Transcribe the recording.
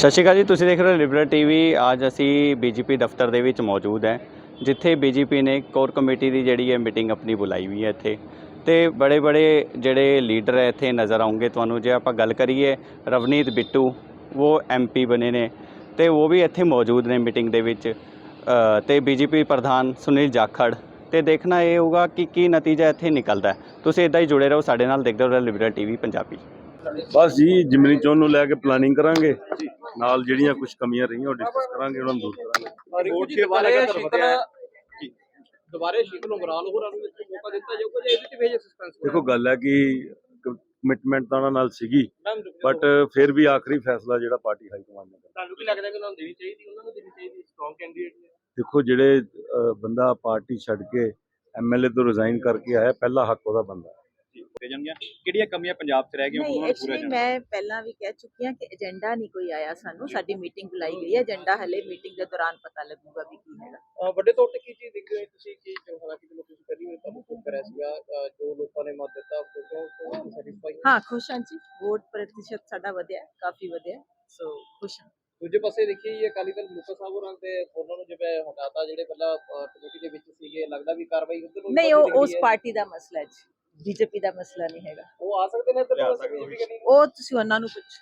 ਸਤਿ ਸ਼੍ਰੀ ਅਕਾਲ ਜੀ ਤੁਸੀਂ ਦੇਖ ਰਹੇ ਹੋ ਲਿਬਰਲ ਟੀਵੀ ਅੱਜ ਅਸੀਂ ਬੀਜੇਪੀ ਦਫ਼ਤਰ ਦੇ ਵਿੱਚ ਮੌਜੂਦ ਹੈ ਜਿੱਥੇ ਬੀਜੇਪੀ ਨੇ ਕੋਰ ਕਮੇਟੀ ਦੀ ਜਿਹੜੀ ਹੈ ਮੀਟਿੰਗ ਆਪਣੀ ਬੁਲਾਈ ਹੋਈ ਹੈ ਇੱਥੇ। ਤੇ ਬੜੇ ਬੜੇ ਜਿਹੜੇ ਲੀਡਰ ਹੈ ਇੱਥੇ ਨਜ਼ਰ ਆਉਂਗੇ ਤੁਹਾਨੂੰ। ਜੇ ਆਪਾਂ ਗੱਲ ਕਰੀਏ ਰਵਨੀਤ ਬਿੱਟੂ ਉਹ ਐਮਪੀ ਬਣੇ ਨੇ ਤੇ ਉਹ ਵੀ ਇੱਥੇ ਮੌਜੂਦ ਨੇ ਮੀਟਿੰਗ ਦੇ ਵਿੱਚ। ਅ, ਤੇ ਬੀਜੇਪੀ ਪ੍ਰਧਾਨ ਸੁਨੀਲ ਜਾਖੜ। ਤੇ ਦੇਖਣਾ ਇਹ ਹੋਊਗਾ ਕਿ ਕੀ ਨਤੀਜਾ ਇੱਥੇ ਨਿਕਲਦਾ ਤੁਸੀਂ ਇਦਾਂ ਹੀ ਜੁੜੇ ਰਹੋ ਸਾਡੇ ਨਾਲ ਦੇਖਦੇ ਰਹੋ ਲਿਬਰਲ ਟੀਵੀ ਪੰਜਾਬੀ। ਬਸ ਜੀ ਜਿਮਨੀ ਚੋਣ ਨੂੰ ਲੈ ਕੇ ਪਲਾਨਿੰਗ ਕਰਾਂਗੇ। ਨਾਲ ਜਿਹੜੀਆਂ ਕੁਝ ਕਮੀਆਂ ਰਹੀਆਂ ਉਹ ਡਿਸਕਸ ਕਰਾਂਗੇ ਉਹਨਾਂ ਨੂੰ ਦੂਰ ਕਰਾਂਗੇ। ਰਿੰਕੂ ਜੀ ਦੁਬਾਰੇ ਸ਼ਿਕਲ ਦੁਬਾਰੇ ਸ਼ਿਕਲ ਉਮਰਾਨ ਹੋਰਾਂ ਨੂੰ ਵਿੱਚ ਮੌਕਾ ਦਿੱਤਾ ਜਾਊਗਾ ਜਾਂ ਇਹਦੇ ਚ ਭੇਜ ਸਸਪੈਂਸ ਦੇਖੋ ਗੱਲ ਹੈ ਕਿ ਕਮਿਟਮੈਂਟ ਤਾਂ ਉਹਨਾਂ ਨਾਲ ਸੀਗੀ ਬਟ ਫਿਰ ਵੀ ਆਖਰੀ ਫੈਸਲਾ ਜਿਹੜਾ ਪਾਰਟੀ ਹਾਈ ਕਮਾਂਡ ਨੇ ਕਰਨਾ। ਤੁਹਾਨੂੰ ਕੀ ਲੱਗਦਾ ਕਿ ਉਹਨਾਂ ਨੂੰ ਦੇਣੀ ਚਾਹੀਦੀ ਉਹਨਾਂ ਨੂੰ ਦੇਣੀ ਚਾਹੀਦੀ ਸਟਰੋਂਗ ਕੈਂਡੀਡੇਟ ਨੇ? ਦੇਖੋ ਜਿਹੜੇ ਬੰਦਾ ਪਾਰਟੀ ਛੱਡ ਕੇ ਐਮਐਲਏ ਤੋਂ ਰਿਜ਼ਾਈਨ ਕਰਕੇ ਆਇਆ ਪਹਿਲਾ ਹੱਕ ਉਹਦਾ ਬੰਦਾ ਹੋ ਜਾਣਗੀਆਂ ਕਿਹੜੀਆਂ ਕਮੀਆਂ ਪੰਜਾਬ 'ਚ ਰਹਿ ਗਈਆਂ ਉਹਨਾਂ ਨੂੰ ਪੂਰਾ ਐਕਚੁਅਲੀ ਮੈਂ ਪਹਿਲਾਂ ਵੀ ਕਹਿ ਚੁੱਕੀ ਹਾਂ ਕਿ ਏਜੰਡਾ ਨਹੀਂ ਕੋਈ ਆਇਆ ਸਾਨੂੰ ਸਾਡੀ ਮੀਟਿੰਗ ਬੁਲਾਈ ਗਈ ਹੈ। ਏਜੰਡਾ ਹਲੇ ਮੀਟਿੰਗ ਦੇ ਦੌਰਾਨ ਪਤਾ ਲੱਗੂਗਾ ਵੀ ਕੀ ਹੈਗਾ ਵੱਡੇ ਤੌਰ ਤੇ ਕੀ ਚੀਜ਼ ਦੇਖਦੇ ਹੋ ਤੁਸੀਂ? ਕਿ ਜੋ ਹਾਲਾਂਕਿ ਜਦੋਂ ਤੁਸੀਂ ਪਹਿਲੀ ਵਾਰ ਤੁਹਾਨੂੰ ਫੋਨ ਕਰਿਆ ਸੀਗਾ ਜੋ ਲੋਕਾਂ ਨੇ ਮਤ ਦਿੱਤਾ ਉਹ ਤੋਂ ਸੈਟੀਸਫਾਈ ਹਾਂ ਖੁਸ਼ ਹਾਂ ਜੀ। ਵੋਟ ਪ੍ਰਤੀਸ਼ਤ ਸਾਡਾ ਵਧਿਆ ਕਾਫੀ ਵਧਿਆ। ਸੋ ਖੁਸ਼ ਹਾਂ। ਦੂਜੇ ਪਾਸੇ ਦੇਖੀਏ ਇਹ ਅਕਾਲੀ ਦਲ ਮੁਕਤ ਸਾਹਿਬ ਹੋਰਾਂ ਤੇ ਉਹਨਾਂ ਨੂੰ ਜਿਵੇਂ ਹਟਾਤਾ ਜਿਹੜੇ ਪਹਿਲਾਂ ਕਮੇਟੀ ਦੇ ਵਿੱਚ ਸੀਗੇ ਲੱਗਦਾ ਵੀ ਕਾਰਵਾਈ ਉਧਰ ਨੂੰ ਨਹੀਂ ਉਹ ਦਿਖ ਉਸ ਰਹੀ। ਪਾਰਟੀ ਦਾ ਮਸਲਾ ਹੈ ਜੀ। ਬੀਜੇਪੀ ਦਾ ਮਸਲਾ ਨਹੀਂ ਹੈਗਾ। ਉਹ ਆ ਸਕਦੇ ਨੇ ਕਨੀ ਉਹ ਤੁਸੀਂ ਉਹਨਾਂ ਨੂੰ ਪੁੱਛ।